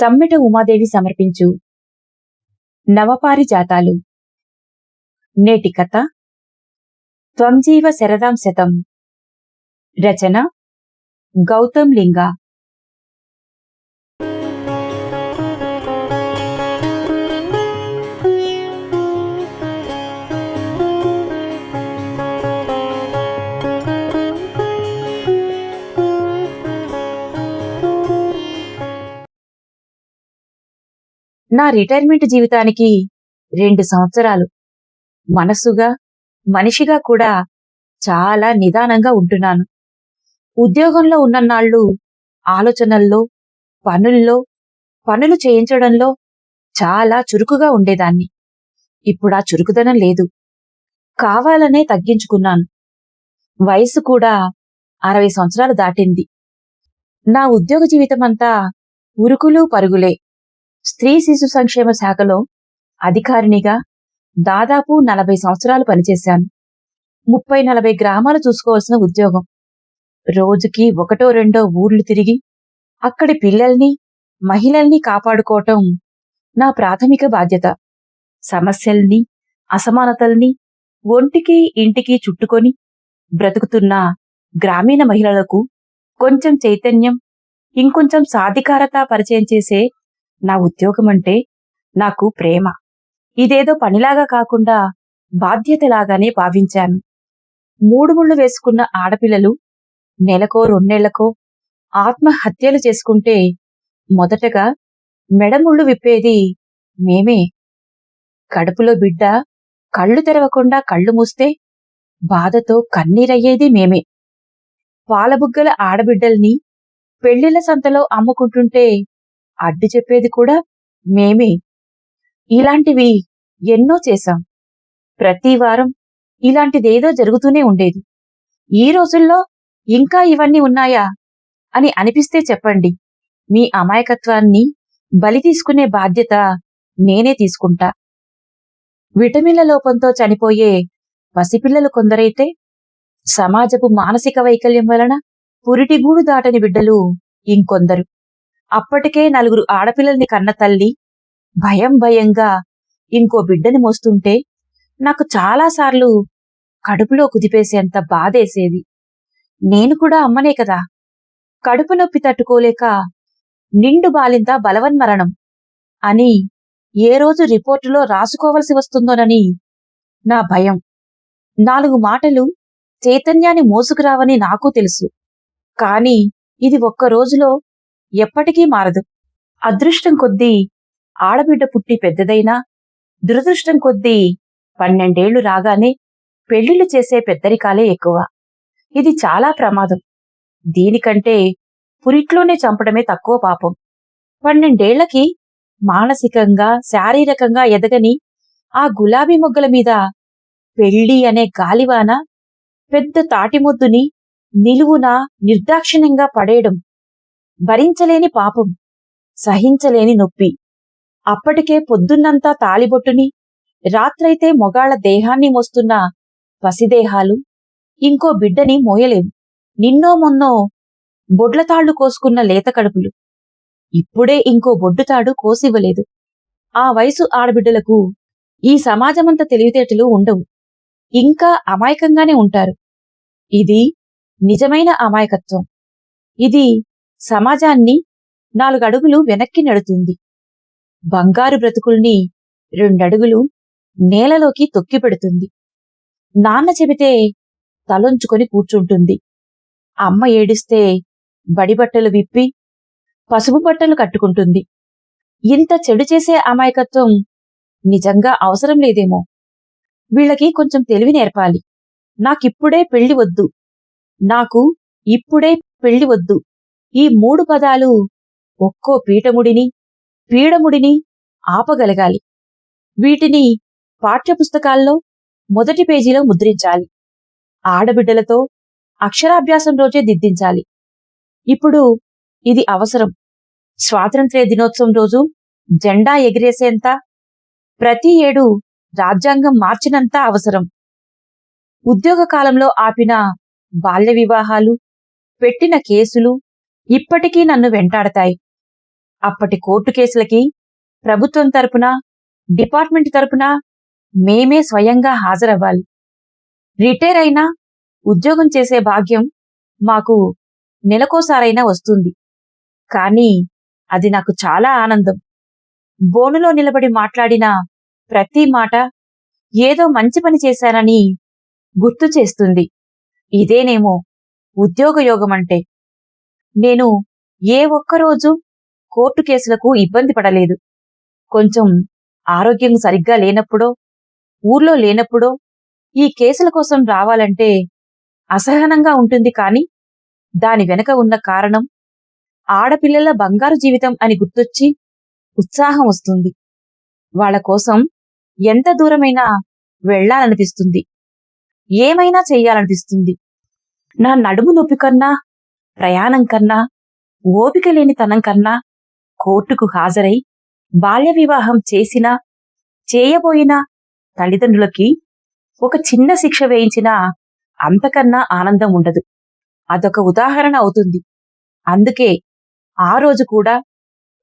సమ్మెట ఉమాదేవి సమర్పించు. నవపారి జాతాలు నేటి కథ. త్వంజీవ శరదాం శతం రచన. గౌతమ్ లింగ. నా రిటైర్మెంట్ జీవితానికి రెండు సంవత్సరాలు. మనస్సుగా మనిషిగా కూడా చాలా నిదానంగా ఉంటున్నాను. ఉద్యోగంలో ఉన్ననాళ్ళు ఆలోచనల్లో పనుల్లో పనులు చేయించడంలో చాలా చురుకుగా ఉండేదాన్ని. ఇప్పుడా చురుకుదనం లేదు. కావాలనే తగ్గించుకున్నాను. వయసు కూడా అరవై సంవత్సరాలు దాటింది. నా ఉద్యోగ జీవితమంతా ఉరుకులు పరుగులే. స్త్రీ శిశు సంక్షేమ శాఖలో అధికారినిగా దాదాపు నలభై సంవత్సరాలు పనిచేశాను. ముప్పై నలభై గ్రామాలు చూసుకోవాల్సిన ఉద్యోగం. రోజుకి ఒకటో రెండో ఊర్లు తిరిగి అక్కడి పిల్లల్ని మహిళల్ని కాపాడుకోవటం నా ప్రాథమిక బాధ్యత. సమస్యల్ని అసమానతల్ని ఒంటికి ఇంటికి చుట్టుకొని బ్రతుకుతున్న గ్రామీణ మహిళలకు కొంచెం చైతన్యం ఇంకొంచెం సాధికారత పరిచయం చేసే నా ఉద్యోగమంటే నాకు ప్రేమ. ఇదేదో పనిలాగా కాకుండా బాధ్యతలాగానే భావించాను. మూడు ముళ్ళు వేసుకున్న ఆడపిల్లలు నెలకో రెండేళ్ళకో ఆత్మహత్యలు చేసుకుంటే మొదటగా మెడముళ్ళు విప్పేది మేమే. కడుపులో బిడ్డ కళ్ళు తెరవకుండా కళ్ళు మూస్తే బాధతో కన్నీరయ్యేది మేమే. పాలబుగ్గల ఆడబిడ్డల్ని పెళ్ళిళ్ళ సంతలో అమ్ముకుంటుంటే అడ్డు చెప్పేది కూడా మేమే. ఇలాంటివి ఎన్నో చేశాం. ప్రతి వారం ఇలాంటిదేదో జరుగుతూనే ఉండేది. ఈ రోజుల్లో ఇంకా ఇవన్నీ ఉన్నాయా అని అనిపిస్తే చెప్పండి. మీ అమాయకత్వాన్ని బలి తీసుకునే బాధ్యత నేనే తీసుకుంటా. విటమిన్ల లోపంతో చనిపోయే పసిపిల్లలు కొందరైతే సమాజపు మానసిక వైకల్యం వలన పురిటిగూడు దాటని బిడ్డలు ఇంకొందరు. అప్పటికే నలుగురు ఆడపిల్లల్ని కన్న తల్లి భయం భయంగా ఇంకో బిడ్డని మోస్తుంటే నాకు చాలాసార్లు కడుపులో కుదిపేసేంత బాధేసేది. నేను కూడా అమ్మనే కదా. కడుపు నొప్పి తట్టుకోలేక నిండు బాలింత బలవన్మరణం అని ఏ రోజు రిపోర్టులో రాసుకోవలసి వస్తుందోనని నా భయం. నాలుగు మాటలు చైతన్యాన్ని మోసుకురావని నాకు తెలుసు. కాని ఇది ఒక్క రోజులో ఎప్పటికీ మారదు. అదృష్టం కొద్దీ ఆడబిడ్డ పుట్టి పెద్దదైనా దురదృష్టం కొద్దీ పన్నెండేళ్ళు రాగానే పెళ్ళిళ్ళు చేసే పెద్దరికాలే ఎక్కువ. ఇది చాలా ప్రమాదం. దీనికంటే పురిట్లోనే చంపడమే తక్కువ పాపం. పన్నెండేళ్ళకి మానసికంగా శారీరకంగా ఎదగని ఆ గులాబీ మొగ్గల మీద పెళ్ళి అనే గాలివాన పెద్ద తాటిముద్దుని నిలువున నిర్దాక్షిణ్యంగా పడేయడం భరించలేని పాపం సహించలేని నొప్పి. అప్పటికే పొద్దున్నంతా తాలిబొట్టుని రాత్రైతే మొగాళ్ళ దేహాన్ని మోస్తున్న పసిదేహాలు ఇంకో బిడ్డని మోయలేవు నిన్నో మొన్నో బొడ్లతాళ్ళు కోసుకున్న లేత కడుపులు. ఇప్పుడే ఇంకో బొడ్డుతాడు కోసివ్వలేదు. ఆ వయసు ఆడబిడ్డలకు ఈ సమాజమంత తెలివితేటలు ఉండవు. ఇంకా అమాయకంగానే ఉంటారు. ఇది నిజమైన అమాయకత్వం. ఇది సమాజాన్ని నాలుగడుగులు వెనక్కి నెడుతుంది. బంగారు బ్రతుకుల్ని రెండడుగులు నేలలోకి తొక్కిపెడుతుంది నాన్న చెబితే తలొంచుకొని కూర్చుంటుంది. అమ్మ ఏడిస్తే బడిబట్టలు విప్పి పసుపు బట్టలు కట్టుకుంటుంది. ఇంత చెడు చేసే అమాయకత్వం నిజంగా అవసరం లేదేమో. వీళ్ళకి కొంచెం తెలివి నేర్పాలి. నాకిప్పుడే పెళ్ళి వద్దు. నాకు ఇప్పుడే పెళ్ళి వద్దు. ఈ మూడు పదాలు ఒక్కో పీఠముడిని పీడముడిని ఆపగలగాలి. వీటిని పాఠ్యపుస్తకాల్లో మొదటి పేజీలో ముద్రించాలి. ఆడబిడ్డలతో అక్షరాభ్యాసం రోజే దిద్దించాలి. ఇప్పుడు ఇది అవసరం. స్వాతంత్ర్య దినోత్సవం రోజు జెండా ఎగిరేసేంత ప్రతి ఏడు రాజ్యాంగం మార్చినంత అవసరం. ఉద్యోగ కాలంలో ఆపిన బాల్య వివాహాలు పెట్టిన కేసులు ఇప్పటికీ నన్ను వెంటాడతాయి. అప్పటి కోర్టు కేసులకి ప్రభుత్వం తరపున డిపార్ట్మెంట్ తరపున మేమే స్వయంగా హాజరవ్వాలి. రిటైర్ అయినా ఉద్యోగం చేసే భాగ్యం మాకు నెలకోసారైనా వస్తుంది. కానీ అది నాకు చాలా ఆనందం. బోనులో నిలబడి మాట్లాడిన ప్రతి మాట ఏదో మంచి పని చేశానని గుర్తు చేస్తుంది. ఇదేనేమో ఉద్యోగయోగం అంటే నేను ఏ ఒక్కరోజు కోర్టు కేసులకు ఇబ్బంది పడలేదు. కొంచెం ఆరోగ్యం సరిగ్గా లేనప్పుడో ఊర్లో లేనప్పుడో ఈ కేసుల కోసం రావాలంటే అసహనంగా ఉంటుంది కాని దాని వెనక ఉన్న కారణం ఆడపిల్లల బంగారు జీవితం అని గుర్తొచ్చి ఉత్సాహం వస్తుంది. వాళ్ళ కోసం ఎంత దూరమైనా వెళ్ళాలనిపిస్తుంది ఏమైనా చెయ్యాలనిపిస్తుంది. నా నడుము నొప్పి కన్నా ప్రయాణం కన్నా ఓపిక లేనితనం కన్నా కోర్టుకు హాజరై బాల్య వివాహం చేసినా చేయబోయినా తల్లిదండ్రులకి ఒక చిన్న శిక్ష వేయించినా అంతకన్నా ఆనందం ఉండదు. అదొక ఉదాహరణ అవుతుంది. అందుకే ఆ రోజు కూడా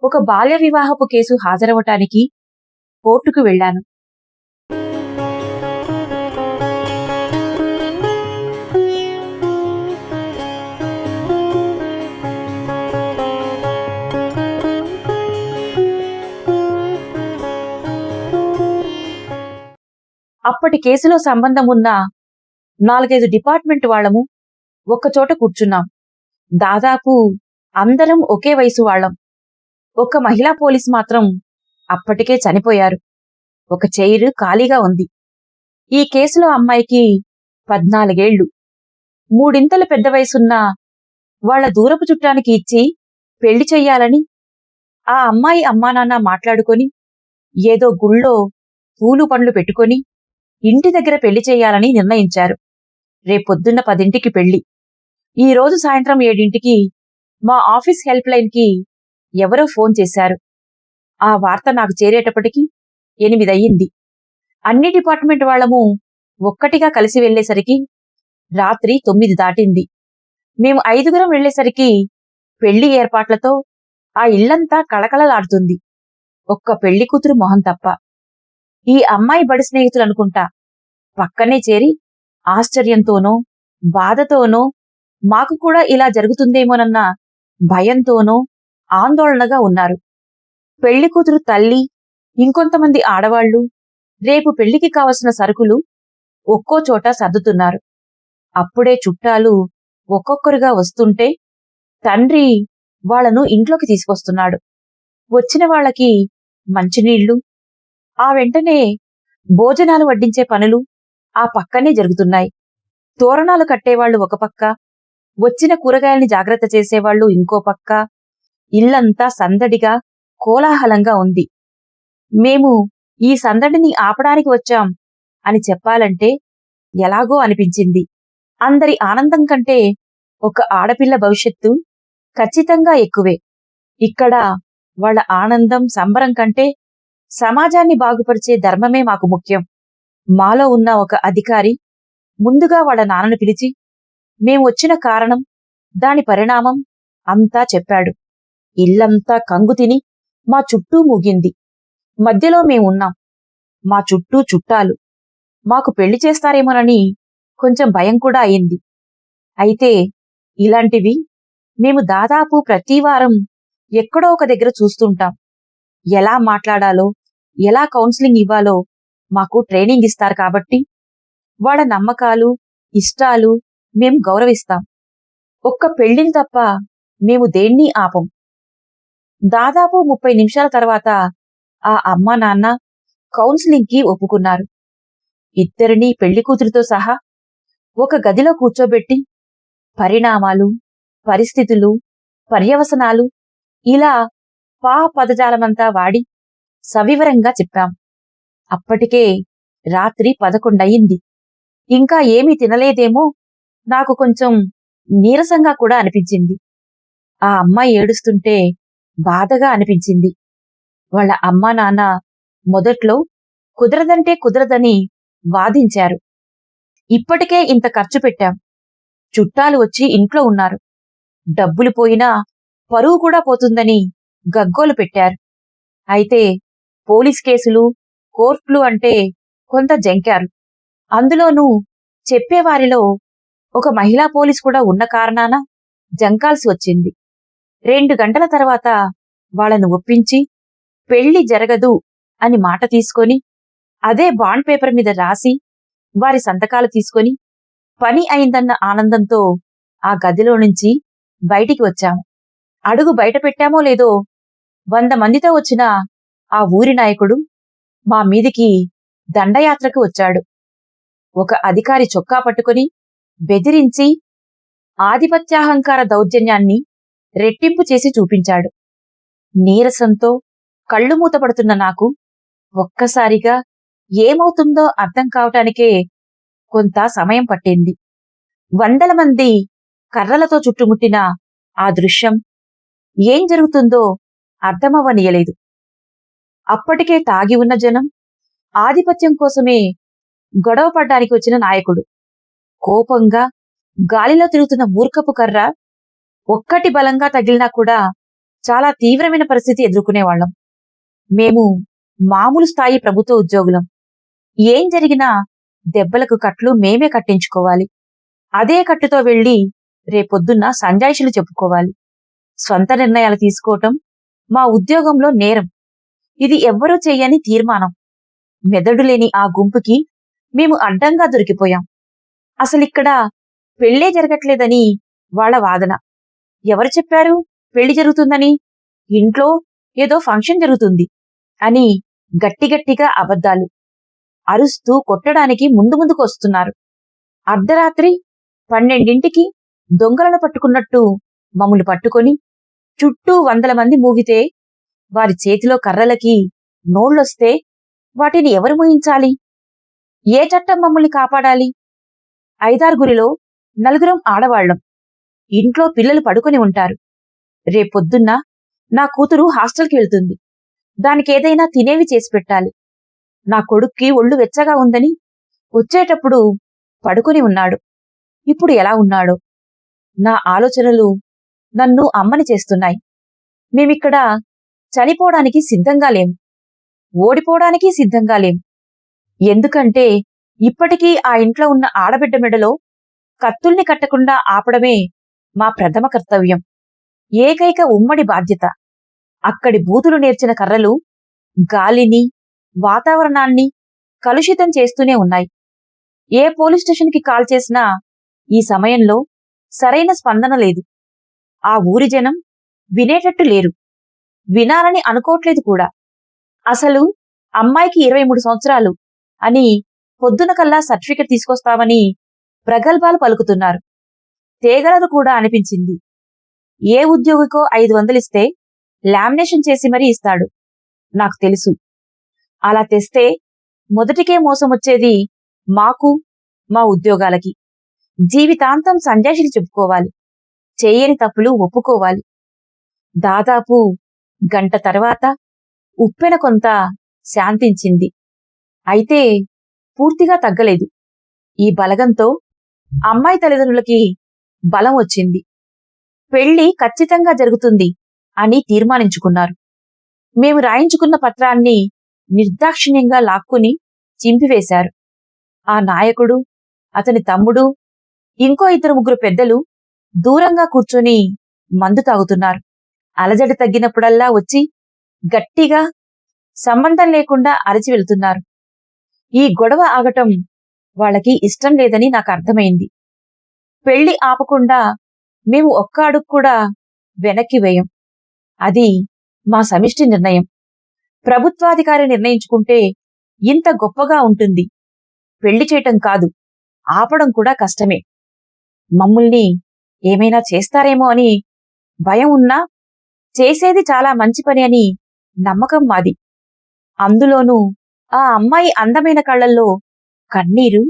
ఒక బాల్య వివాహపు కేసు హాజరవటానికి కోర్టుకు వెళ్ళాను. అప్పటి కేసులో సంబంధం ఉన్న నాలుగైదు డిపార్ట్మెంట్ వాళ్ళము ఒక్కచోట కూర్చున్నాం. దాదాపు అందరం ఒకే వయసు వాళ్ళం. ఒక మహిళా పోలీస్ మాత్రం అప్పటికే చనిపోయారు. ఒక చైర్ ఖాళీగా ఉంది. ఈ కేసులో అమ్మాయికి పద్నాలుగేళ్ళు మూడింతల పెద్ద వయసున్న వాళ్ళ దూరపు చుట్టానికి ఇచ్చి పెళ్ళి చెయ్యాలని ఆ అమ్మాయి అమ్మానాన్న మాట్లాడుకొని ఏదో గుళ్ళో పూలు పండ్లు పెట్టుకొని ఇంటి దగ్గర పెళ్ళి చేయాలని నిర్ణయించారు. రేపొద్దున్న పదింటికి పెళ్ళి. ఈ రోజు సాయంత్రం ఏడింటికి మా ఆఫీస్ హెల్ప్ లైన్కి ఎవరో ఫోన్ చేశారు. ఆ వార్త నాకు చేరేటప్పటికి ఎనిమిదయ్యింది. అన్ని డిపార్ట్మెంట్ వాళ్ళము ఒక్కటిగా కలిసి వెళ్ళేసరికి రాత్రి తొమ్మిది దాటింది. మేము ఐదుగురం వెళ్ళేసరికి పెళ్ళి ఏర్పాట్లతో ఆ ఇల్లంతా కళకళలాడుతుంది. ఒక్క పెళ్ళి కూతురు మొహం తప్ప. ఈ అమ్మాయి బడి స్నేహితులు అనుకుంటా. పక్కనే చేరి ఆశ్చర్యంతోనో బాధతోనో మాకు కూడా ఇలా జరుగుతుందేమోనన్న భయంతోనో ఆందోళనగా ఉన్నారు. పెళ్ళి కూతురు తల్లి ఇంకొంతమంది ఆడవాళ్ళు రేపు పెళ్ళికి కావలసిన సరుకులు ఒక్కో చోట సర్దుతున్నారు. అప్పుడే చుట్టాలు ఒక్కొక్కరుగా వస్తుంటే తండ్రి వాళ్ళను ఇంట్లోకి తీసుకొస్తున్నాడు. వచ్చిన వాళ్ళకి మంచినీళ్ళు ఆ వెంటనే భోజనాలు వడ్డించే పనులు ఆ పక్కనే జరుగుతున్నాయి. తోరణాలు కట్టేవాళ్ళు ఒక పక్క వచ్చిన కూరగాయల్ని జాగ్రత్త చేసేవాళ్ళు ఇంకో పక్క ఇల్లంతా సందడిగా కోలాహలంగా ఉంది. మేము ఈ సందడిని ఆపడానికి వచ్చాం అని చెప్పాలంటే ఎలాగో అనిపించింది. అందరి ఆనందం కంటే ఒక ఆడపిల్ల భవిష్యత్తు ఖచ్చితంగా ఎక్కువే. ఇక్కడ వాళ్ళ ఆనందం సంబరం కంటే సమాజాన్ని బాగుపరిచే ధర్మమే మాకు ముఖ్యం. మాలో ఉన్న ఒక అధికారి ముందుగా వాళ్ళ నాన్నను పిలిచి మేం వచ్చిన కారణం దాని పరిణామం అంతా చెప్పాడు. ఇల్లంతా కంగు తిని మా చుట్టూ మూగింది. మధ్యలో మేమున్నాం మా చుట్టూ చుట్టాలు. మాకు పెళ్ళి చేస్తారేమోనని కొంచెం భయం కూడా అయింది. అయితే ఇలాంటివి మేము దాదాపు ప్రతివారం ఎక్కడో ఒక దగ్గర చూస్తుంటాం. ఎలా మాట్లాడాలో ఎలా కౌన్సిలింగ్ ఇవ్వాలో మాకు ట్రైనింగ్ ఇస్తారు కాబట్టి వాళ్ళ నమ్మకాలు ఇష్టాలు మేం గౌరవిస్తాం. ఒక్క పెళ్ళిని తప్ప మేము దేన్ని ఆపం. దాదాపు ముప్పై నిమిషాల తర్వాత ఆ అమ్మా నాన్న కౌన్సిలింగ్కి ఒప్పుకున్నారు. ఇద్దరినీ పెళ్ళి కూతురితో సహా ఒక గదిలో కూర్చోబెట్టి పరిణామాలు పరిస్థితులు పర్యవసనాలు ఇలా పదజాలమంతా వాడి సవివరంగా చెప్పాం. అప్పటికే రాత్రి పదకొండయింది. ఇంకా ఏమీ తినలేదేమో నాకు కొంచెం నీరసంగా కూడా అనిపించింది. ఆ అమ్మాయి ఏడుస్తుంటే బాధగా అనిపించింది. వాళ్ళ అమ్మా నాన్న మొదట్లో కుదరదంటే కుదరదని వాదించారు. ఇప్పటికే ఇంత ఖర్చు పెట్టాం. చుట్టాలు వచ్చి ఇంట్లో ఉన్నారు. డబ్బులు పోయినా పరువు కూడా పోతుందని గగ్గోలు పెట్టారు. అయితే పోలీస్ కేసులు కోర్టులు అంటే కొంత జంకారు అందులోనూ చెప్పేవారిలో ఒక మహిళా పోలీస్ కూడా ఉన్న కారణాన జంకాల్సి వచ్చింది. రెండు గంటల తర్వాత వాళ్ళను ఒప్పించి పెళ్ళి జరగదు అని మాట తీసుకొని అదే బాండ్ పేపర్ మీద రాసి వారి సంతకాలు తీసుకొని పని అయిందన్న ఆనందంతో ఆ గదిలో నుంచి బయటికి వచ్చాము. అడుగు బయట పెట్టామో లేదో వంద మందితో వచ్చిన ఆ ఊరి నాయకుడు మా మీదికి దండయాత్రకు వచ్చాడు. ఒక అధికారి చొక్కా పట్టుకుని బెదిరించి ఆధిపత్యాహంకార దౌర్జన్యాన్ని రెట్టింపు చేసి చూపించాడు. నీరసంతో కళ్ళు మూతపడుతున్న నాకు ఒక్కసారిగా ఏమవుతుందో అర్థం కావటానికే కొంత సమయం పట్టింది. వందల మంది కర్రలతో చుట్టుముట్టిన ఆ దృశ్యం ఏం జరుగుతుందో అర్థమవ్వనీయలేదు. అప్పటికే తాగి ఉన్న జనం ఆధిపత్యం కోసమే గొడవ పడ్డానికి వచ్చిన నాయకుడు కోపంగా గాలిలో తిరుగుతున్న మూర్ఖపు కర్ర ఒక్కటి బలంగా తగిలినా కూడా చాలా తీవ్రమైన పరిస్థితి ఎదుర్కొనేవాళ్ళం మేము మామూలు స్థాయి ప్రభుత్వ ఉద్యోగులం. ఏం జరిగినా దెబ్బలకు కట్లు మేమే కట్టించుకోవాలి. అదే కట్టుతో వెళ్ళి రేపొద్దున్న సంజాయిషులు చెప్పుకోవాలి. స్వంత నిర్ణయాలు తీసుకోవటం మా ఉద్యోగంలో నేరం. ఇది ఎవ్వరూ చెయ్యని తీర్మానం. మెదడు లేని ఆ గుంపుకి మేము అడ్డంగా దొరికిపోయాం. అసలిక్కడ పెళ్ళే జరగట్లేదని వాళ్ళ వాదన. ఎవరు చెప్పారు? పెళ్ళి జరుగుతుందని? ఇంట్లో ఏదో ఫంక్షన్ జరుగుతుంది అని గట్టిగట్టిగా అబద్ధాలు. అరుస్తూ కొట్టడానికి ముందు ముందుకు వస్తున్నారు. అర్ధరాత్రి పన్నెండింటికి దొంగలను పట్టుకున్నట్టు మమ్మల్ని పట్టుకొని చుట్టూ వందల మంది మూగితే వారి చేతిలో కర్రలకి నోళ్ళొస్తే వాటిని ఎవరు మోయించాలి? ఏ చట్టం మమ్మల్ని కాపాడాలి? ఐదారుగురిలో నలుగురం ఆడవాళ్ళం ఇంట్లో పిల్లలు పడుకొని ఉంటారు. రేపొద్దున్న నా కూతురు హాస్టల్కి వెళ్తుంది. దానికేదైనా తినేవి చేసి పెట్టాలి. నా కొడుక్కి ఒళ్ళు వెచ్చగా ఉందని వచ్చేటప్పుడు పడుకొని ఉన్నాడు. ఇప్పుడు ఎలా ఉన్నాడో? నా ఆలోచనలు నన్ను అమ్మని చేస్తున్నాయి. మేమిక్కడ చనిపోవడానికి సిద్ధంగా లేం. ఓడిపోవడానికి సిద్ధంగా లేం. ఎందుకంటే ఇప్పటికీ ఆ ఇంట్లో ఉన్న ఆడబిడ్డ మెడలో కత్తుల్ని కట్టకుండా ఆపడమే మా ప్రథమ కర్తవ్యం. ఏకైక ఉమ్మడి బాధ్యత. అక్కడి బూతులు నేర్చిన కర్రలు గాలిని వాతావరణాన్ని కలుషితం చేస్తూనే ఉన్నాయి. ఏ పోలీస్ స్టేషన్కి కాల్ చేసినా ఈ సమయంలో సరైన స్పందన లేదు. ఆ ఊరి జనం వినేటట్టు లేరు. వినాలని అనుకోవట్లేదు కూడా. అసలు అమ్మాయికి ఇరవై మూడు సంవత్సరాలు అని పొద్దున కల్లా సర్టిఫికెట్ తీసుకొస్తామని ప్రగల్భాలు పలుకుతున్నారు. తేగలరు కూడా అనిపించింది. ఏ ఉద్యోగికో ఐదు వందలిస్తే లామినేషన్ చేసి మరీ ఇస్తాడు. నాకు తెలుసు. అలా తెస్తే మొదటికే మోసం వచ్చేది మాకు మా ఉద్యోగాలకి. జీవితాంతం సంజాషిని చెప్పుకోవాలి. చేయని తప్పులు ఒప్పుకోవాలి. దాదాపు గంట తర్వాత ఉప్పెన కొంత శాంతించింది. అయితే పూర్తిగా తగ్గలేదు. ఈ బలగంతో అమ్మాయి తల్లిదండ్రులకి బలం వచ్చింది. పెళ్ళి ఖచ్చితంగా జరుగుతుంది అని తీర్మానించుకున్నారు. మేము రాయించుకున్న పత్రాన్ని నిర్దాక్షిణ్యంగా లాక్కుని చింపివేశారు. ఆ నాయకుడు అతని తమ్ముడు ఇంకో ఇద్దరు ముగ్గురు పెద్దలు దూరంగా కూర్చొని మందు తాగుతున్నారు. అలజడి తగ్గినప్పుడల్లా వచ్చి గట్టిగా సంబంధం లేకుండా అరచి వెళ్తున్నారు. ఈ గొడవ ఆగటం వాళ్ళకి ఇష్టం లేదని నాకు అర్థమైంది. పెళ్ళి ఆపకుండా మేము ఒక్క అడుగు కూడా వెనక్కి వేయం. అది మా సమిష్టి నిర్ణయం. ప్రభుత్వాధికారి నిర్ణయించుకుంటే ఇంత గొప్పగా ఉంటుంది. పెళ్ళి చేయటం కాదు ఆపడం కూడా కష్టమే. మమ్మల్ని ఏమైనా చేస్తారేమో అని భయం ఉన్నా చేసేది చాలా మంచి పని అని నమ్మకం మాది. అందులోనూ ఆ అమ్మాయి అందమైన కళ్ళల్లో కన్నీరు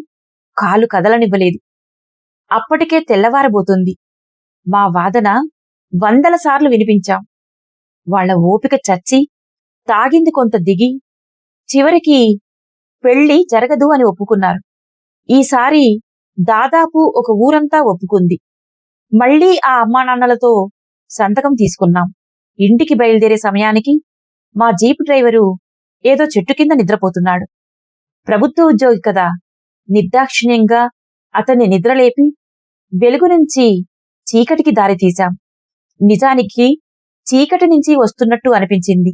కాలు కదలనివ్వలేదు. అప్పటికే తెల్లవారబోతుంది. మా వాదన వందల సార్లు వినిపించాం. వాళ్ళ ఓపిక చచ్చి తాగింది కొంత దిగి చివరికి పెళ్ళి జరగదు అని ఒప్పుకున్నారు. ఈసారి దాదాపు ఒక ఊరంతా ఒప్పుకుంది. మళ్ళీ ఆ అమ్మానాన్నలతో సంతకం తీసుకున్నాం. ఇంటికి బయలుదేరే సమయానికి మా జీప్ డ్రైవరు ఏదో చెట్టు కింద నిద్రపోతున్నాడు. ప్రభుత్వ ఉద్యోగి కదా. నిర్దాక్షిణ్యంగా అతన్ని నిద్రలేపి వెలుగు నుంచి చీకటికి దారి తీశాం నిజానికి చీకటి నుంచి వస్తున్నట్టు అనిపించింది.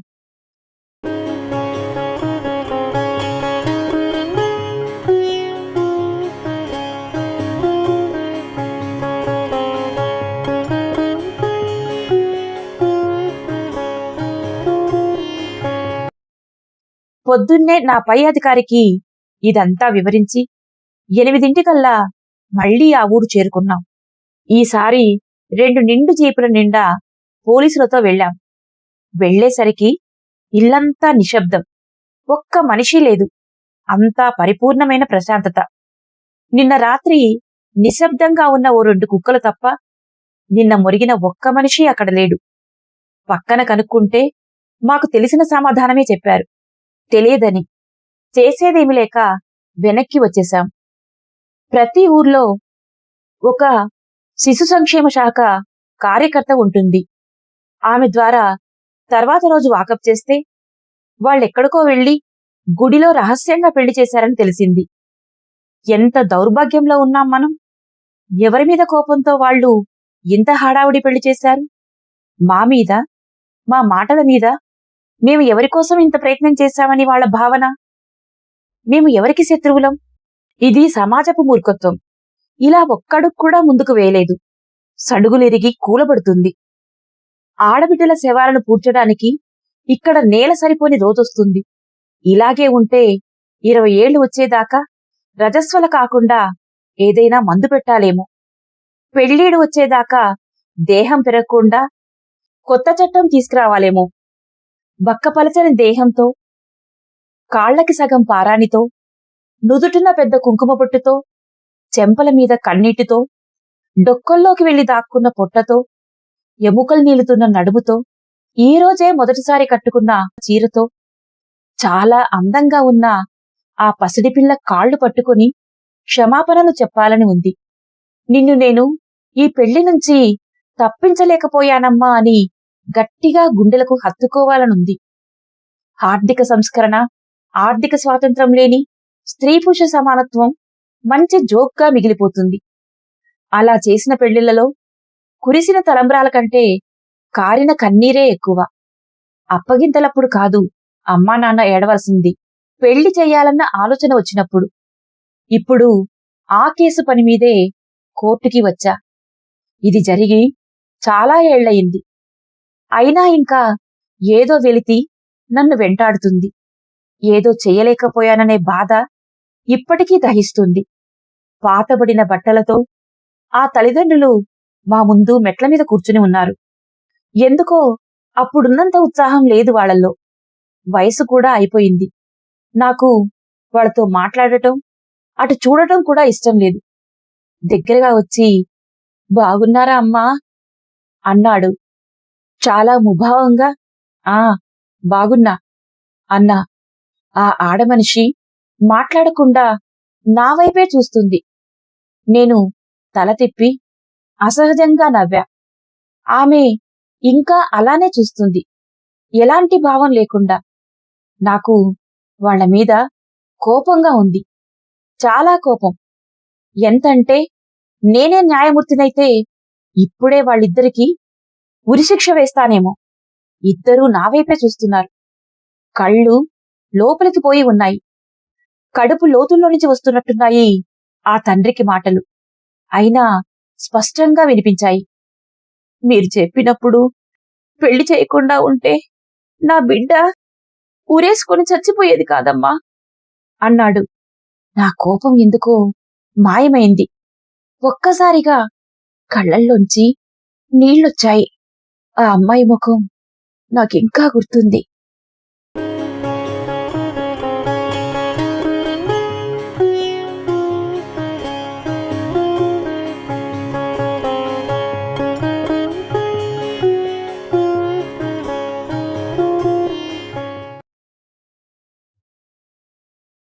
పొద్దున్నే నా పై అధికారికి ఇదంతా వివరించి ఎనిమిదింటికల్లా మళ్ళీ ఆ ఊరు చేరుకున్నాం. ఈసారి రెండు నిండు జీపుల నిండా పోలీసులతో వెళ్ళాం. వెళ్ళేసరికి ఇల్లంతా నిశ్శబ్దం. ఒక్క మనిషి లేదు. అంతా పరిపూర్ణమైన ప్రశాంతత. నిన్న రాత్రి నిశ్శబ్దంగా ఉన్న ఓ రెండు కుక్కలు తప్ప నిన్న మురిగిన ఒక్క మనిషి అక్కడ లేడు. పక్కన కనుక్కుంటే మాకు తెలిసిన సమాధానమే చెప్పారు. తెలియదని. చేసేదేమి లేక వెనక్కి వచ్చేశాం. ప్రతి ఊర్లో ఒక శిశు సంక్షేమ శాఖ కార్యకర్త ఉంటుంది. ఆమె ద్వారా తర్వాత రోజు వాకప్ చేస్తే వాళ్ళెక్కడికో వెళ్ళి గుడిలో రహస్యంగా పెళ్ళి చేశారని తెలిసింది. ఎంత దౌర్భాగ్యంలో ఉన్నాం మనం. ఎవరి మీద కోపంతో వాళ్ళు ఇంత హడావుడి పెళ్ళి చేశారు? మా మీద? మా మాటల మీద? మేము ఎవరి కోసం ఇంత ప్రయత్నం చేశామని వాళ్ళ భావన? మేము ఎవరికి శత్రువులం? ఇది సమాజపు మూర్ఖత్వం. ఇలా ఒక్కడుగు కూడా ముందుకు వేయలేదు. సడుగులిరిగి కూలబడుతుంది. ఆడబిడ్డల శవాలను పూడ్చడానికి ఇక్కడ నేల సరిపోని రోజొస్తుంది ఇలాగే ఉంటే ఇరవై ఏళ్ళు వచ్చేదాకా రజస్వల కాకుండా ఏదైనా మందు పెట్టాలేమో. పెళ్ళీడు వచ్చేదాకా దేహం పెరగకుండా కొత్త చట్టం తీసుకురావాలేమో. బక్కపలచని దేహంతో కాళ్ళకి సగం పారానితో నుదుటిన పెద్ద కుంకుమ బొట్టుతో చెంపల మీద కన్నీటితో డొక్కల్లోకి వెళ్ళి దాక్కున్న పొట్టతో ఎముకలు నీలుతున్న నడుముతో ఈ రోజే మొదటిసారి కట్టుకున్న చీరతో చాలా అందంగా ఉన్న ఆ పసిడిపిల్ల కాళ్ళు పట్టుకుని క్షమాపణను చెప్పాలని ఉంది. నిన్ను నేను ఈ పెళ్ళి నుంచి తప్పించలేకపోయానమ్మా అని గట్టిగా గుండెలకు హత్తుకోవాలనుంది. ఆర్థిక సంస్కరణ ఆర్థిక స్వాతంత్రం లేని స్త్రీ పురుష సమానత్వం మంచి జోక్గా మిగిలిపోతుంది. అలా చేసిన పెళ్ళిళ్ళలో కురిసిన తలంబ్రాల కంటే కారిన కన్నీరే ఎక్కువ. అప్పగింతలప్పుడు కాదు అమ్మా నాన్న ఏడవలసింది పెళ్ళి చెయ్యాలన్న ఆలోచన వచ్చినప్పుడు. ఇప్పుడు ఆ కేసు పని మీదే కోర్టుకి వచ్చా. ఇది జరిగి చాలా ఏళ్ళయింది. అయినా ఇంకా ఏదో వెలితి నన్ను వెంటాడుతుంది. ఏదో చెయ్యలేకపోయాననే బాధ ఇప్పటికీ దహిస్తుంది. పాతబడిన బట్టలతో ఆ తల్లిదండ్రులు మా ముందు మెట్ల మీద కూర్చుని ఉన్నారు. ఎందుకో అప్పుడున్నంత ఉత్సాహం లేదు వాళ్ళల్లో. వయసు కూడా అయిపోయింది. నాకు వాళ్ళతో మాట్లాడటం అటు చూడటం కూడా ఇష్టం లేదు. దగ్గరగా వచ్చి బాగున్నారా అమ్మా? అన్నాడు. చాలా ముభావంగా ఆ బాగున్నా అన్నా ఆ ఆడమనిషి మాట్లాడకుండా నా వైపే చూస్తుంది. నేను తల తిప్పి అసహజంగా నవ్వా. ఆమె ఇంకా అలానే చూస్తుంది. ఎలాంటి భావం లేకుండా. నాకు వాళ్ళ మీద కోపంగా ఉంది. చాలా కోపం. ఎంతంటే నేనే న్యాయమూర్తినైతే ఇప్పుడే వాళ్ళిద్దరికీ ఉరిశిక్ష వేస్తానేమో. ఇద్దరూ నా వైపే చూస్తున్నారు. కళ్ళు లోపలికి పోయి ఉన్నాయి. కడుపు లోతుల్లో నుంచి వస్తున్నట్టున్నాయి ఆ తండ్రికి మాటలు. అయినా స్పష్టంగా వినిపించాయి. మీరు చెప్పినప్పుడు పెళ్ళి చేయకుండా ఉంటే నా బిడ్డ ఊరేసుకొని చచ్చిపోయేది కాదమ్మా అన్నాడు. నా కోపం ఎందుకో మాయమైంది. ఒక్కసారిగా కళ్ళల్లోంచి నీళ్ళొచ్చాయి ఆ అమ్మాయి ముఖం నాకింకా గుర్తుంది.